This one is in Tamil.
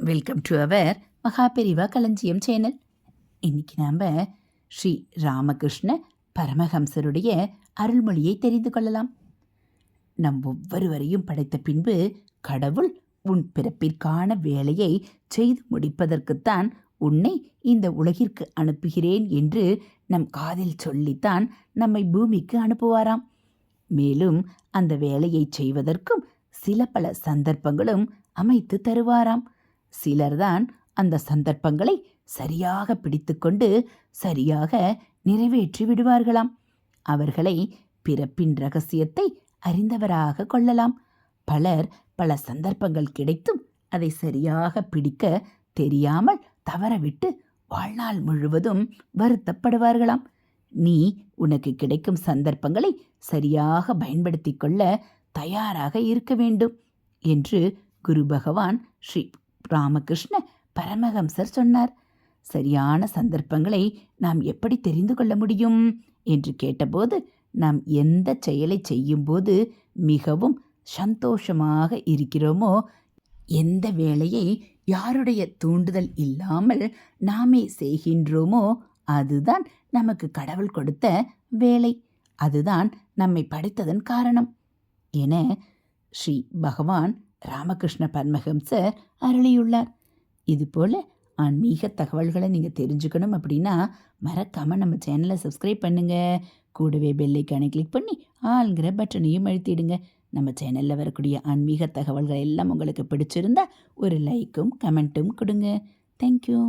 வெல்கம் டு அவர் மகாபெரிவா களஞ்சியம் சேனல் இன்னைக்கு நாம் ஸ்ரீ ராமகிருஷ்ண பரமஹம்சருடைய அருள்மொழியை தெரிந்து கொள்ளலாம். நம் ஒவ்வொருவரையும் படைத்த பின்பு கடவுள் உன் பிறப்பிற்கான வேலையை செய்து முடிப்பதற்குத்தான் உன்னை இந்த உலகிற்கு அனுப்புகிறேன் என்று நம் காதில் சொல்லித்தான் நம்மை பூமிக்கு அனுப்புவாராம். மேலும் அந்த வேலையை செய்வதற்கும் சில பல சந்தர்ப்பங்களும் அமைத்து தருவாராம். சிலர்தான் அந்த சந்தர்ப்பங்களை சரியாக பிடித்துக்கொண்டு சரியாக நிறைவேற்றி விடுவார்களாம். அவர்களை பிறப்பின் ரகசியத்தை அறிந்தவராக கொள்ளலாம். பலர் பல சந்தர்ப்பங்கள் கிடைத்தும் அதை சரியாக பிடிக்க தெரியாமல் தவறவிட்டு வாழ்நாள் முழுவதும் வருத்தப்படுவார்களாம். நீ உனக்கு கிடைக்கும் சந்தர்ப்பங்களை சரியாக பயன்படுத்திக் கொள்ள தயாராக இருக்க வேண்டும் என்று குரு பகவான் ஸ்ரீ ராமகிருஷ்ண பரமஹம்சர் சொன்னார். சரியான சந்தர்ப்பங்களை நாம் எப்படி தெரிந்து கொள்ள முடியும்? என்று கேட்டபோது நாம் எந்த செயலை செய்யும்போது மிகவும் சந்தோஷமாக இருக்கிறோமோ எந்த வேலையை யாருடைய தூண்டுதல் இல்லாமல் நாமே செய்கின்றோமோ அதுதான் நமக்கு கடவுள் கொடுத்த வேலை. அதுதான் நம்மை படைத்ததன் காரணம். என ஸ்ரீ பகவான் ராமகிருஷ்ண பரமஹம்சர் அருளியுள்ளார். இதுபோல் ஆன்மீக தகவல்களை நீங்கள் தெரிஞ்சுக்கணும் அப்படின்னா மறக்காமல் நம்ம சேனலை சப்ஸ்கிரைப் பண்ணுங்கள் கூடவே பெல்லைக்கானை கிளிக் பண்ணி ஆளுங்கிற பட்டனையும் அழுத்திடுங்க. நம்ம சேனலில் வரக்கூடிய ஆன்மீக தகவல்கள் எல்லாம் உங்களுக்கு பிடிச்சிருந்தா ஒரு லைக்கும் கமெண்ட்டும் கொடுங்க. தேங்க்யூ